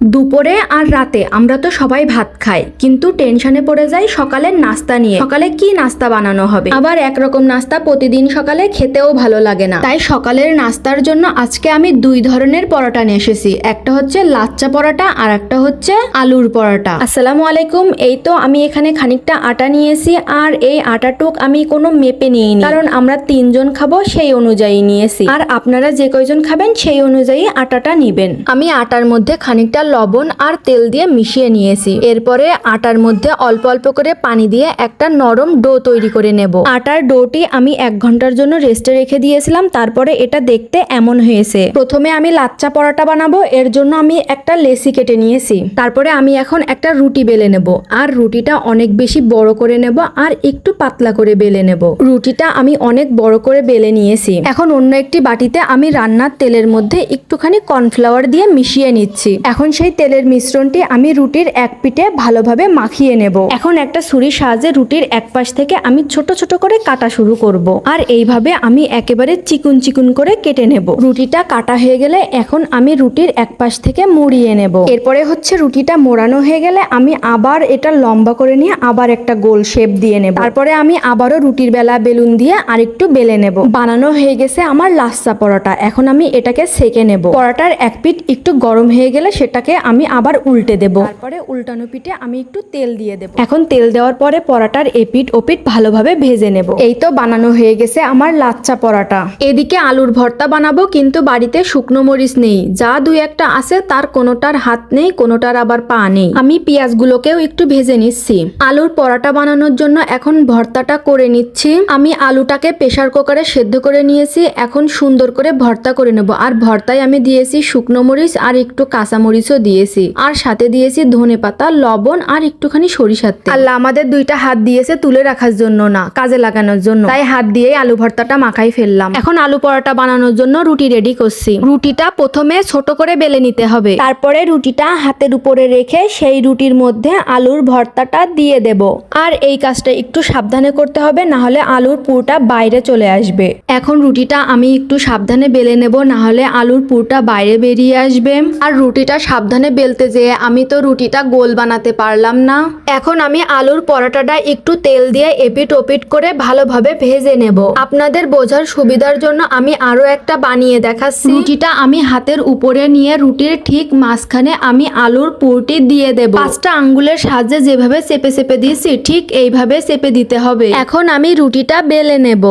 দুপুরে আর রাতে আমরা তো সবাই ভাত খাই, কিন্তু টেনশনে পড়ে যাই সকালের নাস্তা নিয়ে। সকালে কি নাস্তা বানানো হবে? আবার একরকম নাস্তা প্রতিদিন সকালে খেতেও ভালো লাগে না। তাই সকালের নাস্তার জন্য আজকে আমি দুই ধরনের পরোটা নিয়ে এসেছি। একটা হচ্ছে লাচ্চা পরোটা আর একটা হচ্ছে আলুর পরোটা। আসসালামু আলাইকুম। এই তো আমি এখানে খানিকটা আটা নিয়েছি আর এই আটাটুক আমি কোনো মেপে নিইনি। কারণ আমরা তিনজন খাব সেই অনুযায়ী নিয়েছি। আর আপনারা যে কয়জন খাবেন সেই অনুযায়ী আটাটা নিবেন। আমি আটার মধ্যে খানিকটা লবণ আর তেল দিয়ে মিশিয়ে নিয়েছি। এরপরে আটার মধ্যে অল্প অল্প করে পানি দিয়ে একটা নরম ডো তৈরি করে নেব। আটার ডোটি আমি এক ঘণ্টার জন্য রেস্টে রেখে দিয়েছিলাম, তারপরে এটা দেখতে এমন হয়েছে। প্রথমে আমি লাচ্চা পরোটা বানাবো, এর জন্য আমি একটা লেসি কেটে নিয়েছি। তারপরে আমি এখন একটা রুটি বেলে নেব, আর রুটিটা অনেক বেশি বড় করে নেব আর একটু পাতলা করে বেলে নেব। রুটিটা আমি অনেক বড় করে বেলে নিয়েছি। এখন অন্য একটি বাটিতে আমি রান্নার তেলের মধ্যে একটুখানি কর্নফ্লাওয়ার দিয়ে মিশিয়ে নিচ্ছি। এখন সেই তেলের মিশ্রণটি আমি রুটির এক পিঠে ভালোভাবে মাখিয়ে নেব। এখন একটা ছুরির সাহায্যে রুটির এক পাশ থেকে আমি ছোট ছোট করে কাটা শুরু করব। আর এইভাবে আমি একেবারে চিকুন চিকুন করে কেটে নেব। রুটিটা কাটা হয়ে গেলে এখন আমি রুটির এক পাশ থেকে মুড়িয়ে নেব। এরপরে হচ্ছে রুটিটা মোড়ানো হয়ে গেলে আমি আবার এটা লম্বা করে নিয়ে আবার একটা গোল শেপ দিয়ে নেব। তারপরে আমি আবারও রুটির বেলা বেলুন দিয়ে আরেকটু বেলে নেব। বানানো হয়ে গেছে আমার লাচ্চা পরোটা। এখন আমি এটাকে সেকে নেব। পরোটার এক পিঠ একটু গরম হয়ে গেলে সেটাকে আমি আবার উল্টে দেব। তারপরে উল্টানো পিঠে আমি একটু তেল দিয়ে দেব। এখন তেল দেওয়ার পরে পরোটার এপিট ওপিট ভালোভাবে ভেজে নেব। এই তো বানানো হয়ে গেছে আমার লাচ্চা পরোটা। এদিকে আলুর ভর্তা বানাবো কিন্তু বাড়িতে শুকনো মরিচ নেই। যা দুই একটা আছে তার কোনোটার হাত নেই কোনোটার আবার পা নেই। আমি পেঁয়াজগুলোকেও একটু ভেজে নিচ্ছি। আলুর পরোটা বানানোর জন্য এখন ভর্তাটা করে নিচ্ছি। আমি আলুটাকে প্রেসার কুকারে সেদ্ধ করে নিয়েছি। এখন সুন্দর করে ভর্তা করে নেব। আর ভর্তায় আমি দিয়েছি শুকনো মরিচ আর একটু কাঁচা মরিচও দিয়েছি। আর সাথে দিয়েছি ধনে পাতা লবণ আর একটুখানি সরিষার তেল। আল্লাহ আমাদের দুইটা হাত দিয়েছে তুলে রাখার জন্য না কাজে লাগানোর জন্য। তাই হাত দিয়েই আলু ভর্তাটা মাখাই ফেললাম। এখন আলু পরোটা বানানোর জন্য রুটি রেডি করছি। রুটিটা প্রথমে ছোট করে বেলে নিতে হবে। তারপরে রুটিটা হাতের উপরে রেখে সেই রুটির মধ্যে আলুর ভর্তাটা দিয়ে দেব। আর এই কাজটা একটু সাবধানে করতে হবে না হলে আলুর পুরটা বাইরে চলে আসবে। এখন রুটিটা আমি একটু সাবধানে বেলে নেব না হলে আলুর পুরটা বাইরে বেরিয়ে আসবে। আর রুটিটা সাবধানে বেলতে যেয়ে আমি তো রুটিটা গোল বানাতে পারলাম না। এখন আমি আলুর পরোটাটা একটু তেল দিয়ে এপিট ওপিট করে ভালোভাবে ভেজে নেব। আপনাদের বোঝার সুবিধার জন্য আমি আরও একটা বানিয়ে দেখাচ্ছি। রুটিটা আমি হাতের উপরে নিয়ে রুটির ঠিক মাঝখানে আমি আলুর পুরটি দিয়ে দেব। পাঁচটা আঙ্গুলের সাহায্যে যেভাবে চেপে চেপে দিয়েছি, ঠিক এইভাবে চেপে দিতে হবে। এখন আমি রুটিটা বেলে নেব।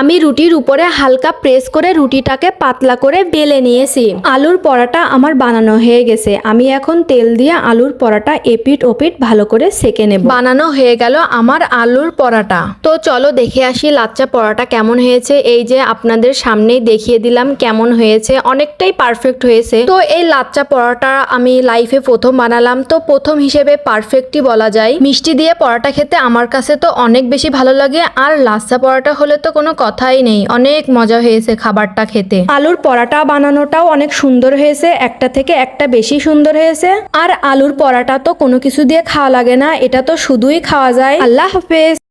আমি রুটির উপরে হালকা প্রেস করে রুটিটাকে পাতলা করে বেলে নিয়েছি। আলুর পরাটা আমার বানানো হয়ে গেছে। আমি এখন তেল দিয়ে আলুর পরাটা এপিট ওপিট ভালো করে সেকে নেব। বানানো হয়ে গেল আমার আলুর পরাটা। তো চলো দেখে আসি লাচ্চা পরাটা কেমন হয়েছে। এই যে আপনাদের সামনেই দেখিয়ে দিলাম কেমন হয়েছে। অনেকটাই পারফেক্ট হয়েছে। তো এই লাচ্চা পরাটা আমি লাইফে প্রথম বানালাম। তো প্রথম হিসেবে পারফেক্টই বলা যায়। মিষ্টি দিয়ে পরাটা খেতে আমার কাছে তো অনেক বেশি ভালো লাগে। আর লাচ্চা পরাটা হলে তো কোনো কথাই নেই। অনেক মজা হয়েছে খাবারটা খেতে। আলুর পরাটা বানানোটাও অনেক সুন্দর হয়েছে। একটা থেকে একটা বেশি সুন্দর হয়েছে। আর আলুর পরাটা তো কোনো কিছু দিয়ে খাওয়া লাগে না, এটা তো শুধুই খাওয়া যায়। আল্লাহ হাফেজ।